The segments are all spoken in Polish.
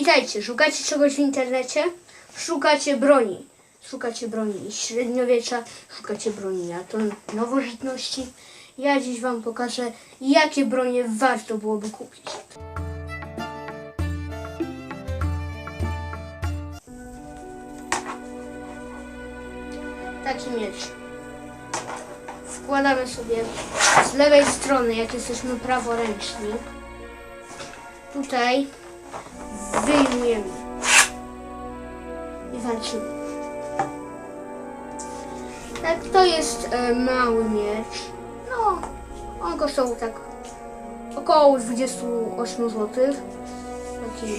Witajcie, szukacie czegoś w internecie? Szukacie broni. Szukacie broni średniowiecza, szukacie broni a to nowożytności. Ja dziś Wam pokażę, jakie bronie warto byłoby kupić. Taki miecz. Wkładamy sobie z lewej strony, jak jesteśmy praworęczni. Tutaj wyjmujemy i walczymy. Tak, to jest e, mały miecz. No, on kosztował tak około 28 zł. Taki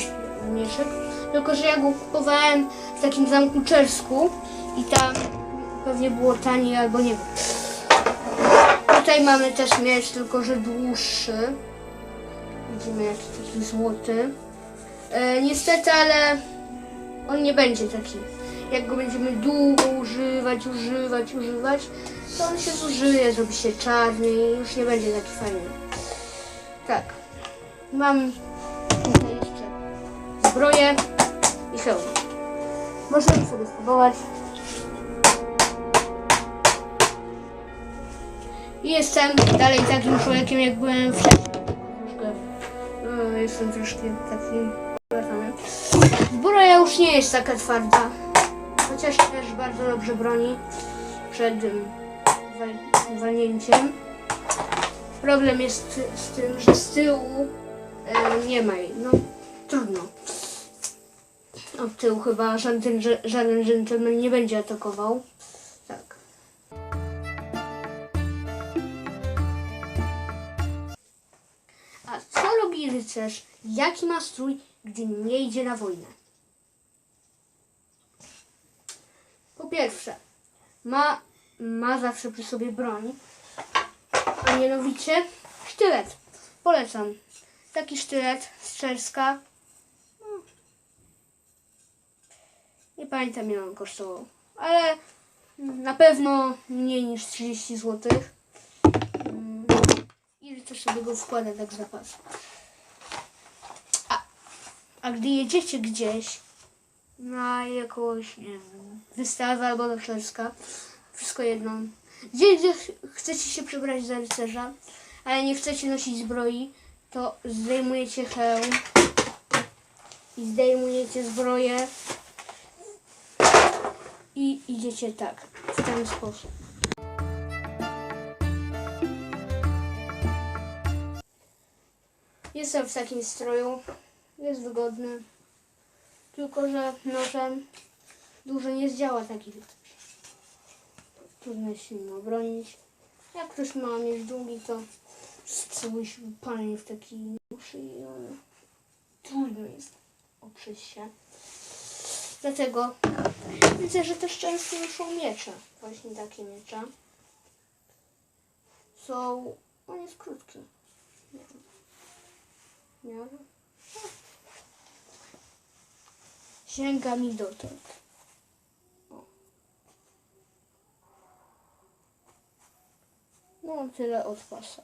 mieszek. Tylko, że ja go kupowałem w takim zamku Czersku i tam pewnie było taniej albo nie wiem. Tutaj mamy też miecz, tylko że dłuższy. Widzimy jaki taki złoty. E, niestety, ale on nie będzie taki. Jak go będziemy długo używać, używać, używać, to on się zużyje, zrobi się czarny i już nie będzie taki fajny. Tak. Mam tutaj jeszcze zbroję i hełm. Możemy sobie spróbować. I jestem dalej takim człowiekiem, jak byłem wcześniej. No, jestem troszkę taki. Zbroja już nie jest taka twarda, chociaż też bardzo dobrze broni przed wal- walnięciem. Problem jest z tym, że z tyłu e, nie ma jej. No trudno. Od tyłu chyba żaden, żaden gentleman nie będzie atakował. Tak. A co robi rycerz? Jaki ma strój, gdy nie idzie na wojnę? Po pierwsze, ma, ma zawsze przy sobie broń, a mianowicie sztylet. Polecam. Taki sztylet z Czerska. No. Nie pamiętam ile on kosztował, ale na pewno mniej niż 30 zł. I też sobie go wkłada tak zapas. A, gdy jedziecie gdzieś na jakąś, nie wiem, wystawę albo do Czerska, wszystko jedno, gdzie, gdzie ch- chcecie się przebrać za rycerza, ale nie chcecie nosić zbroi, to zdejmujecie hełm i zdejmujecie zbroję i idziecie tak, w ten sposób. Jestem w takim stroju. Jest wygodny. Tylko, że nożem dużo nie zdziała taki. Trudno się nim obronić. Jak ktoś ma mieć długi, to cały się wypalnie w takiej nóż i trudno jest oprzeć się. Dlatego widzę, że też często noszą miecze. Właśnie takie miecze. Są... On jest krótki. Miarę. Sięga mi dotąd. No, tyle od pasa.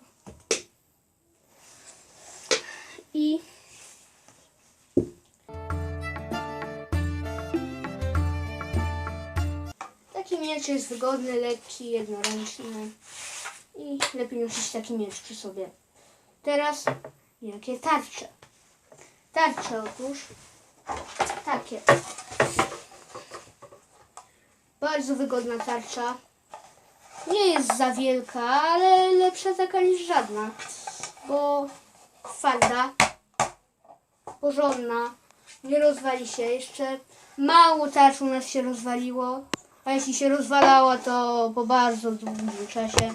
I taki miecz jest wygodny, lekki, jednoręczny i lepiej nosić taki miecz przy sobie. Teraz jakie tarcze. Tarcze otóż takie. Bardzo wygodna tarcza. Nie jest za wielka, ale lepsza taka niż żadna. Bo twarda, porządna, nie rozwali się. Jeszcze mało tarcz u nas się rozwaliło. A jeśli się rozwalała, to po bardzo długim czasie.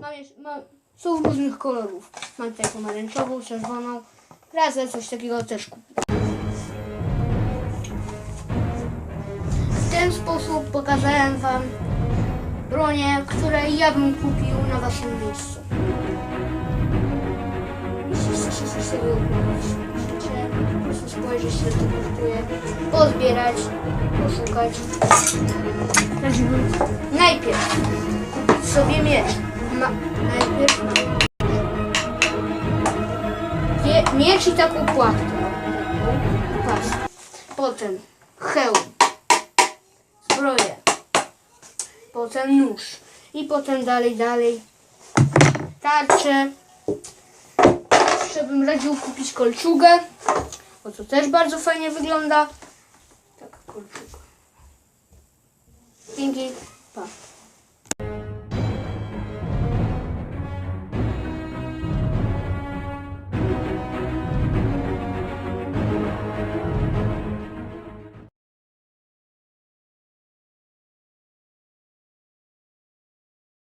Mam, jeszcze- mam, są różnych kolorów. Mam tutaj pomarańczową, czerwoną. Razem coś takiego też kupię. Ten sposób pokazałem Wam bronię, które ja bym kupił na Waszym miejscu. Jeśli sobie kupić, musicie po prostu spojrzeć, ile to kosztuje, pozbierać, poszukać. Najpierw kupić sobie miecz. Ma, najpierw Mie- miecz i taką. Pas. Potem hełm. Zbroję. Potem nóż. I potem dalej, dalej. Tarcze. Jeszcze bym radził kupić kolczugę. Bo to też bardzo fajnie wygląda. Taka kolczuga. Dzięki. Pa.